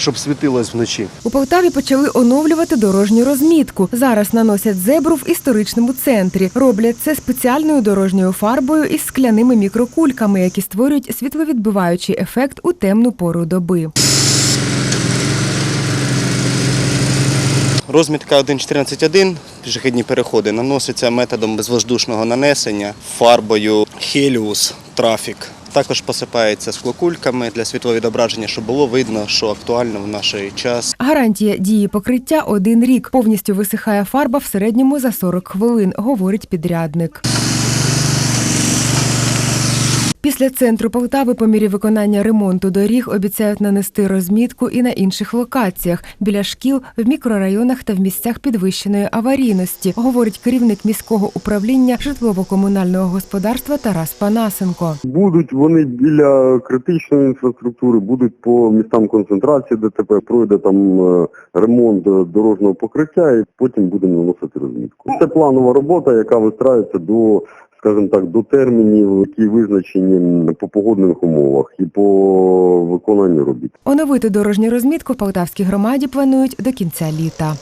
щоб світилось вночі. У Полтаві почали оновлювати дорожню розмітку. Зараз наносять зебру в історичному центрі. Роблять це спеціальною дорожньою фарбою із скляними мікрокульками, які створюють світловідбиваючий ефект у темну пору доби. Розмітка 1.14.1, пішохідні переходи, наноситься методом безвоздушного нанесення фарбою Helios Traffic. Також посипається склокульками для світловідображення, щоб було видно, що актуально в наш час. Гарантія дії покриття один рік. Повністю висихає фарба в середньому за 40 хвилин, говорить підрядник. Після центру Полтави по мірі виконання ремонту доріг обіцяють нанести розмітку і на інших локаціях біля шкіл, в мікрорайонах та в місцях підвищеної аварійності, говорить керівник міського управління житлово-комунального господарства Тарас Панасенко. Будуть вони біля критичної інфраструктури, будуть по містам концентрації ДТП, пройде там е, ремонт дорожнього покриття і потім будемо наносити розмітку. Це планова робота, яка вистраюється до, скажімо так, до термінів, які визначені по погодних умовах і по виконанню робіт. Оновити дорожню розмітку в Полтавській громаді планують до кінця літа.